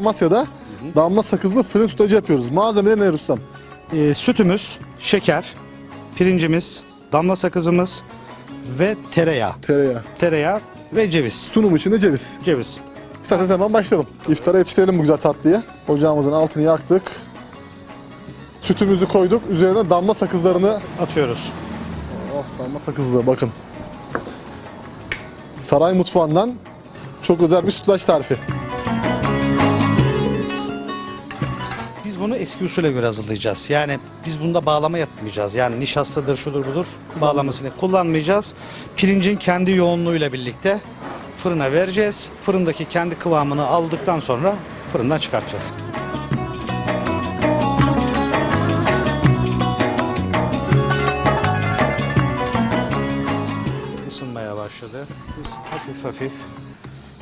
Amasya'da damla sakızlı fırın sütlacı yapıyoruz. Malzemeleri ne ustam? Ee, sütümüz, şeker, pirincimiz, damla sakızımız ve tereyağı. Tereyağı. Tereyağı ve ceviz. Sunum için de ceviz. Ceviz. İsterseniz hemen başlayalım. İftara yetiştirelim bu güzel tatlıyı. Ocağımızın altını yaktık. Sütümüzü koyduk. Üzerine damla sakızlarını... Atıyoruz. Oh damla sakızlı bakın. Saray mutfağından çok özel bir sütlaç tarifi. Bunu eski usule göre hazırlayacağız. Yani biz bunda bağlama yapmayacağız. Yani nişastadır, şudur budur bağlamasını kullanmayacağız. Pirincin kendi yoğunluğuyla birlikte fırına vereceğiz. Fırındaki kendi kıvamını aldıktan sonra fırından çıkartacağız. Isınmaya başladı. Hafif hafif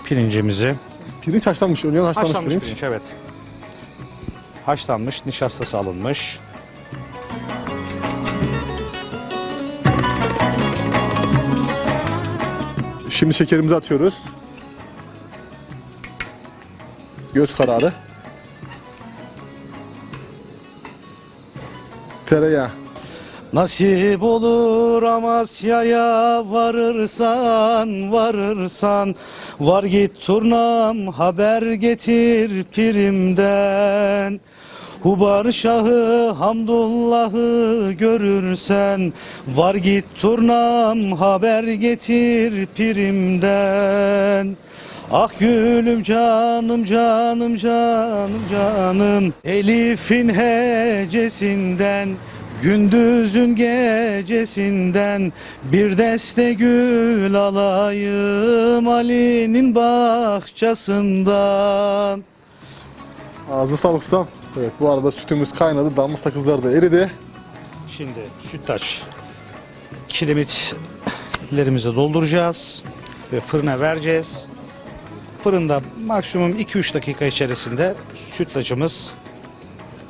pirincimizi Pirinç haşlanmış, önce haşlanmış, Haşlanmış pirinç. pirinç. evet. Haşlanmış, nişastası alınmış. Şimdi şekerimizi atıyoruz. Göz kararı. Tereyağı. Nasip olur Amasya'ya varırsan varırsan. Var git turnam haber getir pirimden. Hubar Şahı Hamdullah'ı görürsen. Var git turnam haber getir pirimden. Ah gülüm canım canım canım canım. Elif'in hecesinden Gündüzün gecesinden bir deste gül alayım Ali'nin bahçesinden. Ağzı sağlık ustam. Evet bu arada sütümüz kaynadı. Damla sakızları da eridi. Şimdi sütlaç kiremitlerimizi dolduracağız ve fırına vereceğiz. Fırında maksimum 2-3 dakika içerisinde sütlacımız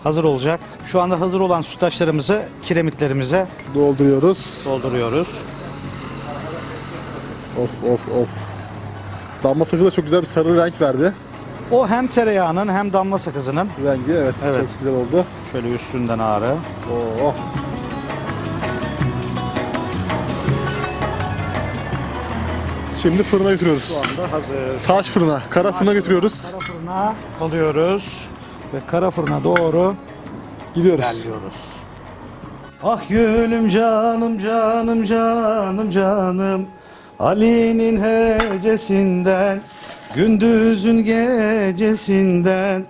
hazır olacak. Şu anda hazır olan sütlaçlarımızı kiremitlerimize Dolduruyoruz. dolduruyoruz. Of of of. Damla sakızı da çok güzel bir sarı renk verdi. O hem tereyağının hem damla sakızının Rengi evet, Evet. çok güzel oldu. şöyle üstünden ağrı. Oh. Şimdi fırına götürüyoruz. Şu anda hazır. Taş fırına, kara fırına götürüyoruz. Kara fırına alıyoruz ve kara fırına doğru Gidiyoruz. ilerliyoruz. Ah gülüm canım canım canım canım Ali'nin hecesinden Gündüzün gecesinden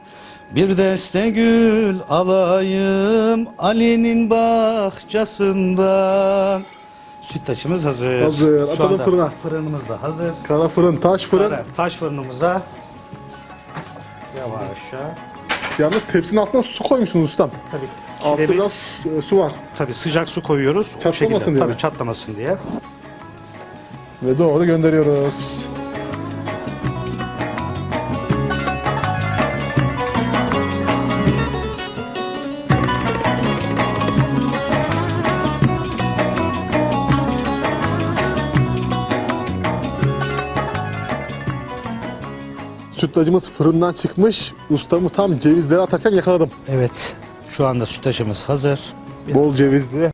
Bir deste gül alayım Ali'nin bahçesinden Sütlaçımız hazır. Hazır, Şu atalım anda fırına. Fırınımız da hazır. Kara fırın, taş fırın. Evet, taş fırınımıza yavaşça Yalnız tepsinin altına su koymuşsunuz ustam. tabii Altta biraz e, su var. tabii sıcak su koyuyoruz. O Çatlamasın şekilde, diye Tabii çatlamasın diye. Ve doğru gönderiyoruz. Sütlacımız fırından çıkmış. Ustamı tam cevizleri atarken yakaladım. Evet. Şu anda sütlaçımız hazır. Bol cevizli.